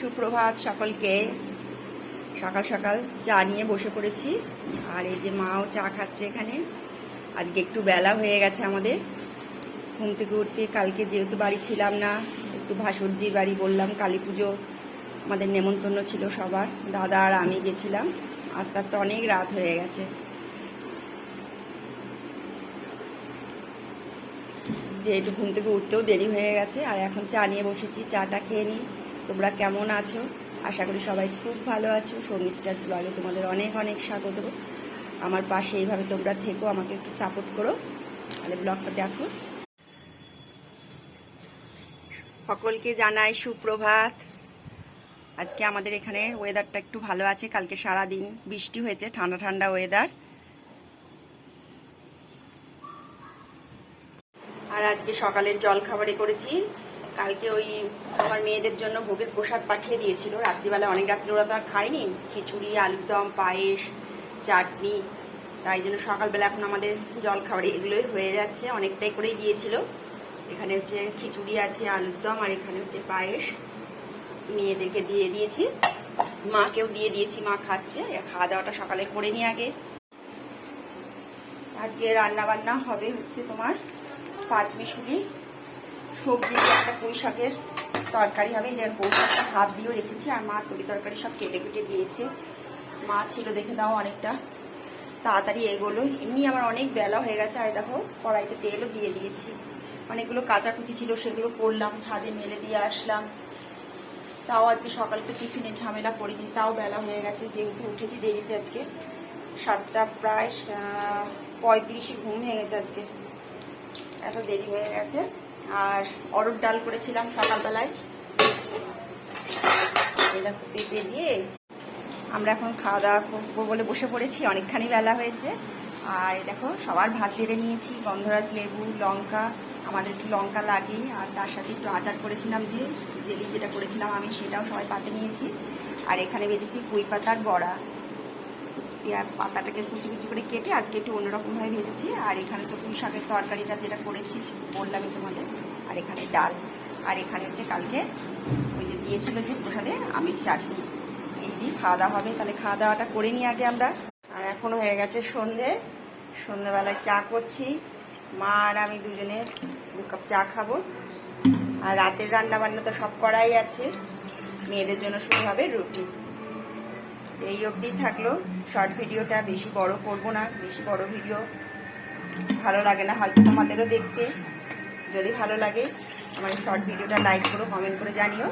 সুপ্রভাত সকলকে। সকাল সকাল চা নিয়ে বসে পড়েছি। আর এই যে মাও চা খাচ্ছে এখানে। আজকে একটু বেলা হয়ে গেছে আমাদের। ঘুম থেকে উঠতে কালকে যেহেতু বাড়ি ছিলাম না, একটু ভাসুরজির বাড়ি বললাম, কালী পুজো আমাদের নেমন্তন্ন ছিল সবার। দাদা আর আমি গেছিলাম। আস্তে আস্তে অনেক রাত হয়ে গেছে। একটু ঘুম থেকে উঠতেও দেরি হয়ে গেছে, আর এখন চা নিয়ে বসেছি। চাটা খেয়ে নিই। তোমরা কেমন আছো? আশা করি সবাই খুব ভালো আছো। শর্মিস্টাস ব্লগে তোমাদের অনেক অনেক স্বাগত। আমার পাশে এইভাবে তোমরা থেকো, আমাকে একটু সাপোর্ট করো। তাহলে ব্লগটা দেখো। সকলকে জানাই সুপ্রভাত। আজকে আমাদের এখানে ওয়েদারটা একটু ভালো আছে, কালকে সারা দিন বৃষ্টি হয়েছে, ঠান্ডা ঠান্ডা ওয়েদার আর আজকে সকালের জল খাবারে করেছি। কালকে ওই আমার মেয়েদের জন্য ভোগের প্রসাদ পাঠিয়ে দিয়েছিল। রাত্রিবেলা অনেক রাত্রি ওরা তো আর খায়নি। খিচুড়ি, আলুর দম, পায়েস, চাটনি, তাই জন্য সকালবেলা এখন আমাদের জল খাবারে এগুলোই হয়ে যাচ্ছে। অনেকটাই করেই দিয়েছিল। এখানে হচ্ছে খিচুড়ি আছে, আলুর দম, আর এখানে হচ্ছে পায়েস। মেয়েদেরকে দিয়ে দিয়েছি। মাকেও দিয়ে দিয়েছি, মা খাচ্ছে। খাওয়া দাওয়াটা সকালে করে নিয়ে আগে। আজকে রান্না বান্না হবে হচ্ছে তোমার পাঁচ মিশুলি সবজি, একটা পুঁই শাকের তরকারি হবে। যেমন পুঁই শাকটা হাত দিয়েও রেখেছি, আর মা তরি তরকারি সব কেটে কেটে দিয়েছে। মা ছিল, দেখে দাও অনেকটা। তাড়াতাড়ি এগোলো। এমনি আমার অনেক বেলা হয়ে গেছে, আর দেখো, কড়াইতে তেলও দিয়ে দিয়েছি। অনেকগুলো কাঁচাকুচি ছিল, সেগুলো করলাম, ছাদে মেলে দিয়ে আসলাম। তাও আজকে সকালকে টিফিনে ঝামেলা পড়িনি তাও বেলা হয়ে গেছে, যেহেতু উঠেছি দেরিতে আজকে। সাতটা প্রায় পঁয়ত্রিশে ঘুম ভেঙে গেছে আজকে। এত দেরি হয়ে গেছে। আর অরড় ডাল করেছিলাম সকালবেলায়। দেখো, পেঁপে দিয়ে আমরা এখন খাওয়া দাওয়া করব বলে বসে পড়েছি, অনেকখানি বেলা হয়েছে। আর দেখো, সবার ভাত বেড়ে নিয়েছি, গন্ধরাজ লেবু, লঙ্কা, আমাদের একটু লঙ্কা লাগে, আর তার সাথে একটু আচার করেছিলাম যে, জেলি যেটা করেছিলাম আমি, সেটাও সবাই পাতে নিয়েছি। আর এখানে বেঁধেছি পুঁই পাতার বড়া। পেঁয়াজ পাতাটাকে কুচি কুচি করে কেটে আজকে একটু অন্যরকমভাবে ভেজেছি। আর এখানে তো পুঁই শাকের তরকারিটা যেটা করেছি বললামই তোমাদের। আর এখানে ডাল। আর এখানে হচ্ছে কালকে ওই যে দিয়েছিল যে প্রসাদে আমির চাটনি। এই দিয়ে খাওয়া দাওয়া হবে। তাহলে খাওয়া দাওয়াটা করে নিই আগে আমরা। আর এখনও হয়ে গেছে সন্ধে। সন্ধেবেলায় চা করছি। মা আর আমি দুজনে দু কাপ চা খাব। আর রাতের রান্না বান্না তো সব করাই আছে। মেয়েদের জন্য শুরু হবে রুটি। এই অবধি থাকল। শর্ট ভিডিওটা বেশি বড় করব না, বেশি বড় ভিডিও ভালো লাগে না, হয়তো তোমাদেরও দেখতে। যদি ভালো লাগে, আমার শর্ট ভিডিওটা লাইক করো কমেন্ট করে জানিও।